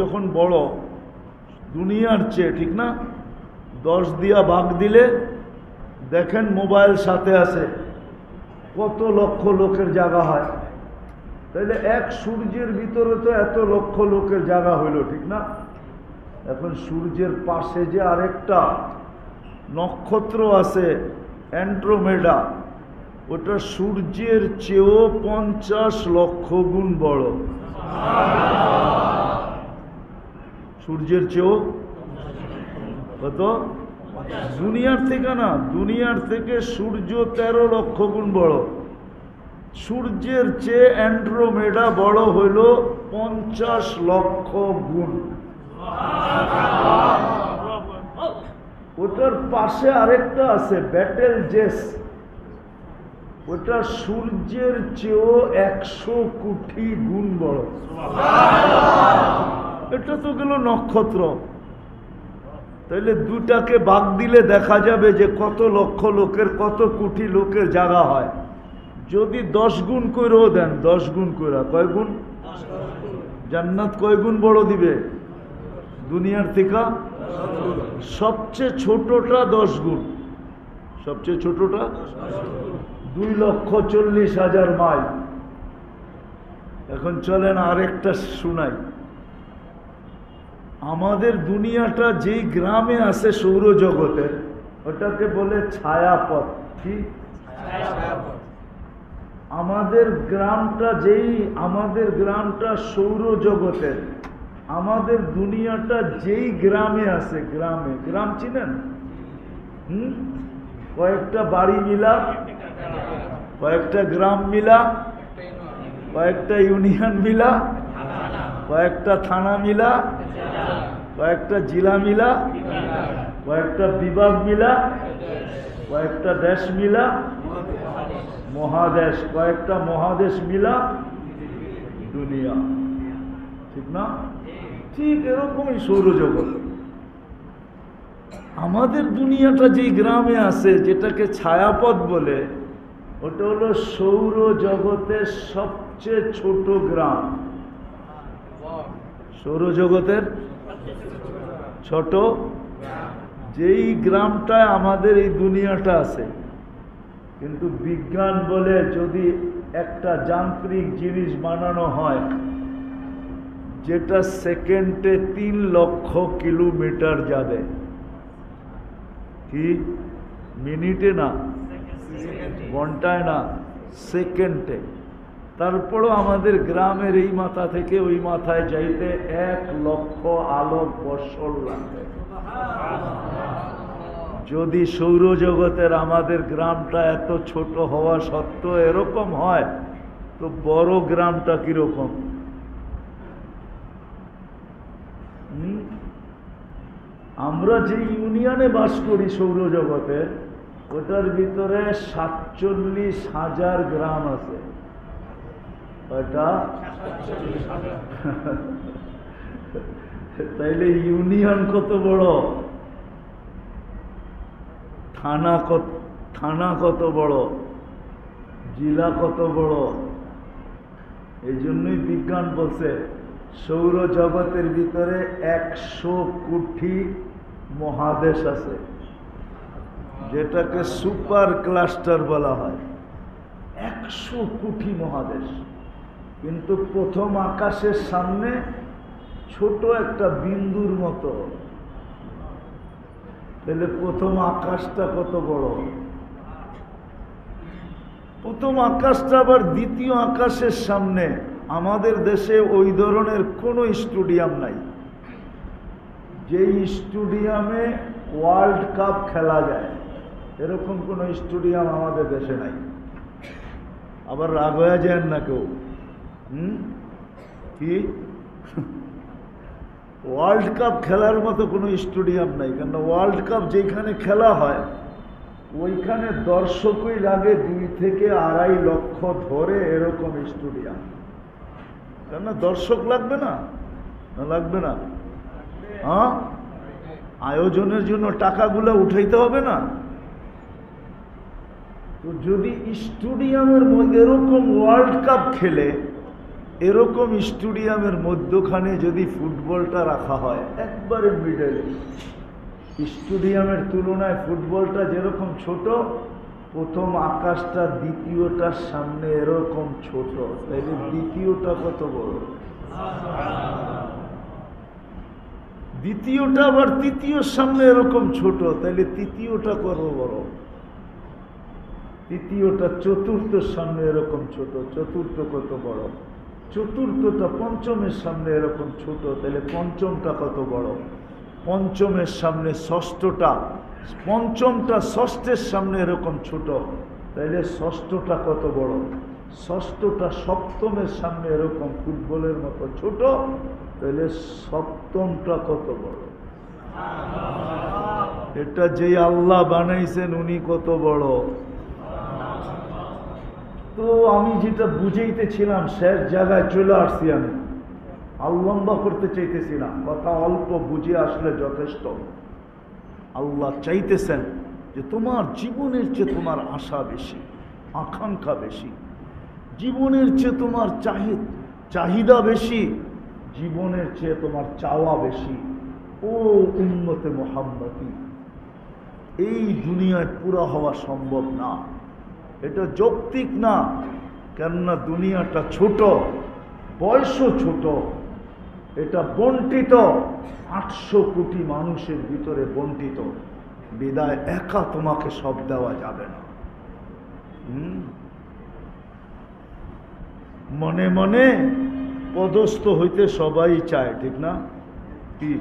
যখন বড়, দুনিয়ার চেয়ে, ঠিক না? দশ দিয়া ভাগ দিলে, দেখেন মোবাইল সাথে আছে, কত লক্ষ লোকের জায়গা হয়। তাইলে এক সূর্যের ভিতরে তো এত লক্ষ লোকের জায়গা হইল, ঠিক না? এখন সূর্যের পাশে যে আরেকটা নক্ষত্র আছে, অ্যান্ড্রোমেডা, ওটা সূর্যের চেয়েও পঞ্চাশ লক্ষ গুণ বড়। সূর্যের চেয়েও কত? দুনিয়ার থেকে না, দুনিয়ার থেকে সূর্য তেরো লক্ষ গুণ বড়। সূর্যের চেয়ে অ্যান্ড্রোমেডা বড় হইল পঞ্চাশ লক্ষ গুণ। ওটার পাশে আরেকটা আছে, ব্যাটেল জেস। ওটা সূর্যের চেয়েও একশো কোটি গুণ বড়। এটা তো গেল নক্ষত্র। তাহলে দুটাকে বাগ দিলে দেখা যাবে যে কত লক্ষ লোকের, কত কোটি লোকের জায়গা হয়। যদি দশ গুণ করেও দেন, দশ গুণ করে কয় গুণ? জান্নাত কয় গুণ বড় দিবে? দুনিয়ার থেকে? সবচেয়ে ছোটটা দশ গুণ। সবচেয়ে ছোটটা? দুই লক্ষ চল্লিশ হাজার মাইল। এখন চলেন আরেকটা শুনাই। আমাদের দুনিয়াটা যেই গ্রামে আছে সৌরজগতের ওটাকে বলে ছায়াপথ। কি? আমাদের গ্রামটা যেই, আমাদের গ্রামটা সৌরজগতের আমাদের দুনিয়াটা যেই গ্রামে আছে, গ্রামে। গ্রাম চিনেন? হুম? কয়েকটা বাড়ি মিলা, কয়েকটা গ্রাম মিলা, কয়েকটা ইউনিয়ন মিলা, কয়েকটা থানা মিলা কয়েকটা জেলা মিলা, কয়েকটা বিভাগ মিলা, কয়েকটা দেশ মিলা, মহাদেশ, কয়েকটা মহাদেশ মিলা দুনিয়া। ঠিক না? ঠিক এরকমই সৌরজগৎ। আমাদের দুনিয়াটা যেই গ্রামে আছে, যেটাকে ছায়াপথ বলে, ওটা হলো সৌর জগতের সবচেয়ে ছোট গ্রাম। সৌরজগতের ছোট, যেই গ্রামটায় আমাদের এই দুনিয়াটা আছে, কিন্তু বিজ্ঞান বলে যদি একটা যান্ত্রিক জিনিস বানানো হয়, যেটা সেকেন্ডে তিন লক্ষ কিলোমিটার যাবে। কি? মিনিটে না? ঘন্টায় না? সেকেন্ডে। তারপরও আমাদের গ্রামের এই মাথা থেকে ওই মাথায় যাইতে এক লক্ষ আলোক বৎসর লাগবে যদি সৌরজগতের আমাদের গ্রামটা এত ছোট হওয়া সত্ত্বেও এরকম হয়, তো বড় গ্রামটা কীরকম? আমরা যে ইউনিয়নে বাস করি সৌরজগতে, ওটার ভিতরে সাতচল্লিশ হাজার গ্রাম আছে। তাইলে ইউনিয়ন কত বড়? থানা কত থানা কত বড়? জেলা কত বড়? এই জন্যই বিজ্ঞান বলছে সৌরজগতের ভিতরে একশো কোটি মহাদেশ আছে, যেটাকে সুপার ক্লাস্টার বলা হয়। একশো কোটি মহাদেশ। কিন্তু প্রথম আকাশের সামনে ছোট একটা বিন্দুর মতো। তাহলে প্রথম আকাশটা কত বড়? প্রথম আকাশটা আবার দ্বিতীয় আকাশের সামনে। আমাদের দেশে ওই ধরনের কোনো স্টেডিয়াম নাই। যেই স্টেডিয়ামে ওয়ার্ল্ড কাপ খেলা যায়, এরকম কোনো স্টেডিয়াম আমাদের দেশে নাই। আবার রাগ হয়ে যায় না কেউ? কি? ওয়ার্ল্ড কাপ খেলার মতো কোনো স্টেডিয়াম নাই কেন ওয়ার্ল্ড কাপ যেখানে খেলা হয়, ওইখানে দর্শকই লাগে দুই থেকে আড়াই লক্ষ ধরে এরকম স্টেডিয়াম কেন দর্শক লাগবে না? না, লাগবে না। হ্যাঁ? আয়োজনের জন্য টাকাগুলো উঠাইতে হবে না? তো যদি স্টেডিয়ামের মধ্যে এরকম ওয়ার্ল্ড কাপ খেলে এরকম স্টেডিয়ামের মধ্যখানে যদি ফুটবলটা রাখা হয়, একবারে মিডলে স্টেডিয়ামের তুলনায় ফুটবলটা যেরকম ছোট, প্রথম আকাশটা দ্বিতীয়টার সামনে এরকম ছোট। তাইলে দ্বিতীয়টা কত বড়? দ্বিতীয়টা আবার তৃতীয়র সামনে এরকম ছোট, তাইলে তৃতীয়টা কত বড়? তৃতীয়টা চতুর্থর সামনে এরকম ছোট, চতুর্থ কত বড়? চতুর্থটা পঞ্চমের সামনে এরকম ছোট, তাহলে পঞ্চমটা কত বড়? পঞ্চমের সামনে ষষ্ঠটা, পঞ্চমটা ষষ্ঠের সামনে এরকম ছোট তাইলে ষষ্ঠটা কত বড়? ষষ্ঠটা সপ্তমের সামনে এরকম ফুটবলের মতো ছোট, তাহলে সপ্তমটা কত বড়? এটা যে আল্লাহ বানাইছেন, উনি কত বড়? তো আমি যেটা বুঝাইতেছিলাম, শেষ জায়গায় চলে আসছি আমি। আর লম্বা করতে চাইতেছি না কথা অল্প বুঝে আসলে যথেষ্ট। আল্লাহ চাইতেছেন যে তোমার জীবনের চেয়ে তোমার আশা বেশি, আকাঙ্ক্ষা বেশি। জীবনের চেয়ে তোমার চাহিদ চাহিদা বেশি, জীবনের চেয়ে তোমার চাওয়া বেশি। ও উন্নতে মোহাম্মতি এই দুনিয়ায় পুরা হওয়া সম্ভব না। এটা যৌক্তিক না, কেননা দুনিয়াটা ছোট, বয়সও ছোট, এটা বন্টিত, আটশো কোটি মানুষের ভিতরে বন্টিত। বিদায় একা তোমাকে সব দেওয়া যাবে না? মনে মনে পদস্থ হইতে সবাই চায়, ঠিক না? কি?